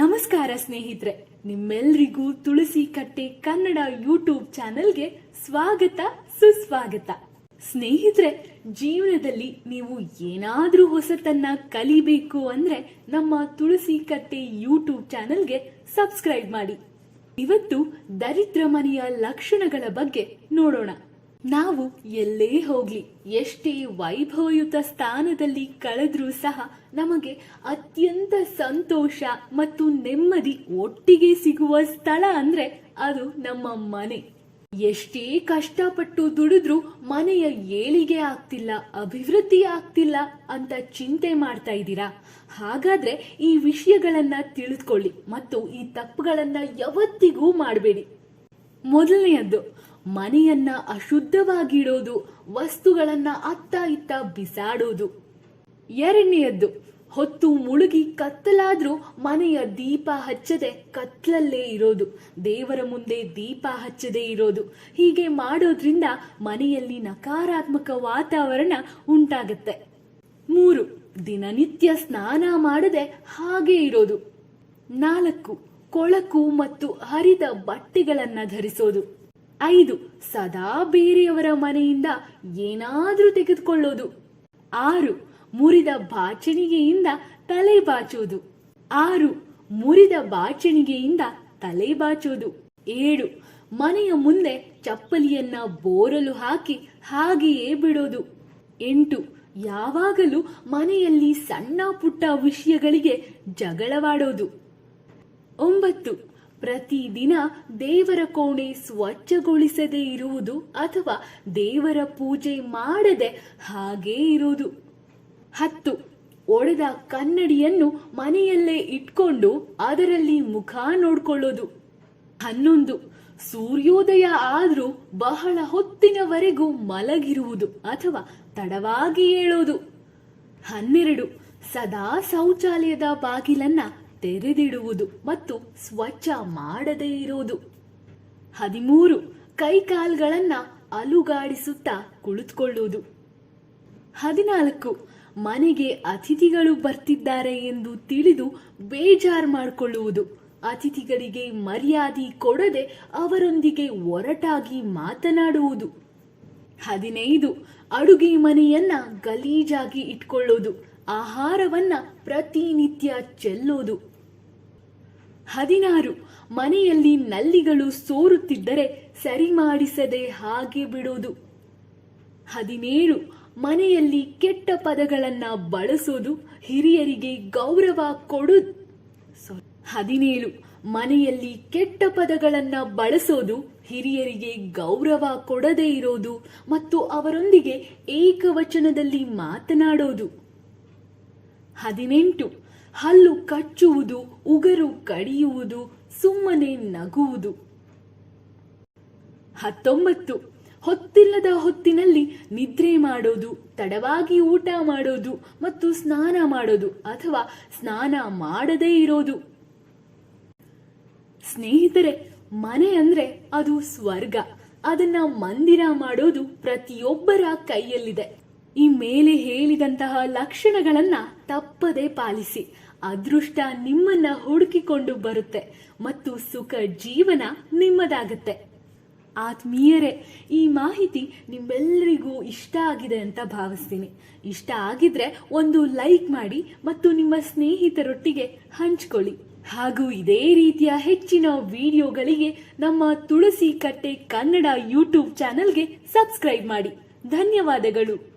ನಮಸ್ಕಾರ ಸ್ನೇಹಿತರೆ, ನಿಮ್ಮೆಲ್ರಿಗೂ ತುಳಸಿ ಕಟ್ಟೆ ಕನ್ನಡ ಯೂಟ್ಯೂಬ್ ಚಾನೆಲ್ಗೆ ಸ್ವಾಗತ, ಸುಸ್ವಾಗತ. ಸ್ನೇಹಿತರೆ, ಜೀವನದಲ್ಲಿ ನೀವು ಏನಾದ್ರೂ ಹೊಸತನ್ನ ಕಲಿಬೇಕು ಅಂದ್ರೆ ನಮ್ಮ ತುಳಸಿ ಕಟ್ಟೆ ಯೂಟ್ಯೂಬ್ ಚಾನೆಲ್ಗೆ ಸಬ್ಸ್ಕ್ರೈಬ್ ಮಾಡಿ. ಇವತ್ತು ದರಿದ್ರ ಮನೆಯ ಲಕ್ಷಣಗಳ ಬಗ್ಗೆ ನೋಡೋಣ. ನಾವು ಎಲ್ಲೇ ಹೋಗ್ಲಿ, ಎಷ್ಟೇ ವೈಭವಯುತ ಸ್ಥಾನದಲ್ಲಿ ಕಳೆದ್ರೂ ಸಹ ನಮಗೆ ಅತ್ಯಂತ ಸಂತೋಷ ಮತ್ತು ನೆಮ್ಮದಿ ಒಟ್ಟಿಗೆ ಸಿಗುವ ಸ್ಥಳ ಅಂದ್ರೆ ಅದು ನಮ್ಮ ಮನೆ. ಎಷ್ಟೇ ಕಷ್ಟಪಟ್ಟು ದುಡಿದ್ರೂ ಮನೆಯ ಏಳಿಗೆ ಆಗ್ತಿಲ್ಲ, ಅಭಿವೃದ್ಧಿ ಆಗ್ತಿಲ್ಲ ಅಂತ ಚಿಂತೆ ಮಾಡ್ತಾ ಇದ್ದೀರಾ? ಹಾಗಾದ್ರೆ ಈ ವಿಷಯಗಳನ್ನ ತಿಳಿದುಕೊಳ್ಳಿ ಮತ್ತು ಈ ತಪ್ಪುಗಳನ್ನ ಯಾವತ್ತಿಗೂ ಮಾಡಬೇಡಿ. ಮೊದಲನೆಯದ್ದು ಮನೆಯನ್ನ ಅಶುದ್ಧವಾಗಿಡೋದು, ವಸ್ತುಗಳನ್ನ ಅತ್ತ ಇತ್ತ ಬಿಸಾಡೋದು. ಎರಡನೆಯದ್ದು, ಹೊತ್ತು ಮುಳುಗಿ ಕತ್ತಲಾದ್ರೂ ಮನೆಯ ದೀಪ ಹಚ್ಚದೆ ಕತ್ಲಲ್ಲೇ ಇರೋದು, ದೇವರ ಮುಂದೆ ದೀಪ ಹಚ್ಚದೆ ಇರೋದು. ಹೀಗೆ ಮಾಡೋದ್ರಿಂದ ಮನೆಯಲ್ಲಿ ನಕಾರಾತ್ಮಕ ವಾತಾವರಣ ಉಂಟಾಗತ್ತೆ. ಮೂರು, ದಿನನಿತ್ಯ ಸ್ನಾನ ಮಾಡದೆ ಹಾಗೆ ಇರೋದು. ನಾಲ್ಕು, ಕೊಳಕು ಮತ್ತು ಹರಿದ ಬಟ್ಟೆಗಳನ್ನ ಧರಿಸೋದು. ಐದು ಸದಾ ಬೇರೆಯವರ ಮನೆಯಿಂದ ಏನಾದರೂ ತೆಗೆದುಕೊಳ್ಳೋದು. ಆರು ಮುರಿದ ಬಾಚಣಿಗೆಯಿಂದ ತಲೆ ಬಾಚೋದು. ಆರು ಮುರಿದ ಬಾಚಣಿಗೆಯಿಂದ ತಲೆ ಬಾಚೋದು. ಏಳು ಮನೆಯ ಮುಂದೆ ಚಪ್ಪಲಿಯನ್ನ ಬೋರಲು ಹಾಕಿ ಹಾಗೆಯೇ ಬಿಡೋದು. ಎಂಟು ಯಾವಾಗಲೂ ಮನೆಯಲ್ಲಿ ಸಣ್ಣ ಪುಟ್ಟ ವಿಷಯಗಳಿಗೆ ಜಗಳವಾಡೋದು. ಒಂಬತ್ತು ಪ್ರತಿದಿನ ದೇವರ ಕೋಣೆ ಸ್ವಚ್ಛಗೊಳಿಸದೇ ಇರುವುದು ಅಥವಾ ದೇವರ ಪೂಜೆ ಮಾಡದೆ ಹಾಗೇ ಇರುವುದು. ಹತ್ತು, ಒಡೆದ ಕನ್ನಡಿಯನ್ನು ಮನೆಯಲ್ಲೇ ಇಟ್ಕೊಂಡು ಅದರಲ್ಲಿ ಮುಖ ನೋಡ್ಕೊಳ್ಳೋದು. ಹನ್ನೊಂದು, ಸೂರ್ಯೋದಯ ಆದ್ರೂ ಬಹಳ ಹೊತ್ತಿನವರೆಗೂ ಮಲಗಿರುವುದು ಅಥವಾ ತಡವಾಗಿ ಏಳೋದು. ಹನ್ನೆರಡು, ಸದಾ ಶೌಚಾಲಯದ ಬಾಗಿಲನ್ನ ತೆರೆದಿಡುವುದು ಮತ್ತು ಸ್ವಚ್ಛ ಮಾಡದೇ ಇರುವುದು. ಹದಿಮೂರು, ಕೈಕಾಲ್ಗಳನ್ನ ಅಲುಗಾಡಿಸುತ್ತಾ ಕುಳಿತುಕೊಳ್ಳುವುದು. ಹದಿನಾಲ್ಕು, ಮನೆಗೆ ಅತಿಥಿಗಳು ಬರ್ತಿದ್ದಾರೆ ಎಂದು ತಿಳಿದು ಬೇಜಾರ್ ಮಾಡಿಕೊಳ್ಳುವುದು. ಅತಿಥಿಗಳಿಗೆ ಮರ್ಯಾದೆ ಕೊಡದೆ ಅವರೊಂದಿಗೆ ಒರಟಾಗಿ ಮಾತನಾಡುವುದು. ಹದಿನೈದು, ಅಡುಗೆ ಮನೆಯನ್ನ ಗಲೀಜಾಗಿ ಇಟ್ಕೊಳ್ಳೋದು ಆಹಾರವನ್ನ ಪ್ರತಿನಿತ್ಯ ಚೆಲ್ಲೋದು. ಹದಿನಾರು, ಮನೆಯಲ್ಲಿ ನಲ್ಲಿಗಳು ಸೋರುತ್ತಿದ್ದರೆ ಸರಿ ಮಾಡಿಸದೆ ಹಾಗೆ ಬಿಡೋದು. ಹದಿನೇಳು, ಮನೆಯಲ್ಲಿ ಕೆಟ್ಟ ಪದಗಳನ್ನ ಬಳಸೋದು ಹಿರಿಯರಿಗೆ ಗೌರವ ಕೊಡು. ಹದಿನೇಳು, ಮನೆಯಲ್ಲಿ ಕೆಟ್ಟ ಪದಗಳನ್ನ ಬಳಸೋದು ಹಿರಿಯರಿಗೆ ಗೌರವ ಕೊಡದೇ ಇರೋದು ಮತ್ತು ಅವರೊಂದಿಗೆ ಏಕವಚನದಲ್ಲಿ ಮಾತನಾಡೋದು. ಹದಿನೆಂಟು. ಹಲ್ಲು ಕಚ್ಚುವುದು, ಉಗರು ಕಡಿಯುವುದು, ಸುಮ್ಮನೆ ನಗುವುದು. ಹತ್ತೊಂಬತ್ತು. ಹೊತ್ತಿಲ್ಲದ ಹೊತ್ತಿನಲ್ಲಿ ನಿದ್ರೆ ಮಾಡೋದು, ತಡವಾಗಿ ಊಟ ಮಾಡೋದು ಮತ್ತು ಸ್ನಾನ ಮಾಡೋದು ಅಥವಾ ಸ್ನಾನ ಮಾಡದೇ ಇರೋದು. ಸ್ನೇಹಿತರೆ, ಮನೆ ಅಂದ್ರೆ ಅದು ಸ್ವರ್ಗ. ಅದನ್ನ ಮಂದಿರ ಮಾಡೋದು ಪ್ರತಿಯೊಬ್ಬರ ಕೈಯಲ್ಲಿದೆ. ಈ ಮೇಲೆ ಹೇಳಿದಂತಹ ಲಕ್ಷಣಗಳನ್ನ ತಪ್ಪದೆ ಪಾಲಿಸಿ. ಅದೃಷ್ಟ ನಿಮ್ಮನ್ನ ಹುಡುಕಿಕೊಂಡು ಬರುತ್ತೆ ಮತ್ತು ಸುಖ ಜೀವನ ನಿಮ್ಮದಾಗುತ್ತೆ. ಆತ್ಮೀಯರೇ, ಈ ಮಾಹಿತಿ ನಿಮ್ಮೆಲ್ಲರಿಗೂ ಇಷ್ಟ ಆಗಿದೆ ಅಂತ ಭಾವಿಸ್ತೀನಿ. ಇಷ್ಟ ಆಗಿದ್ರೆ ಒಂದು ಲೈಕ್ ಮಾಡಿ ಮತ್ತು ನಿಮ್ಮ ಸ್ನೇಹಿತರೊಟ್ಟಿಗೆ ಹಂಚ್ಕೊಳ್ಳಿ. ಹಾಗೂ ಇದೇ ರೀತಿಯ ಹೆಚ್ಚಿನ ವಿಡಿಯೋಗಳಿಗೆ ನಮ್ಮ ತುಳಸಿ ಕಟ್ಟೆ ಕನ್ನಡ ಯೂಟ್ಯೂಬ್ ಚಾನೆಲ್ಗೆ ಸಬ್ಸ್ಕ್ರೈಬ್ ಮಾಡಿ. ಧನ್ಯವಾದಗಳು.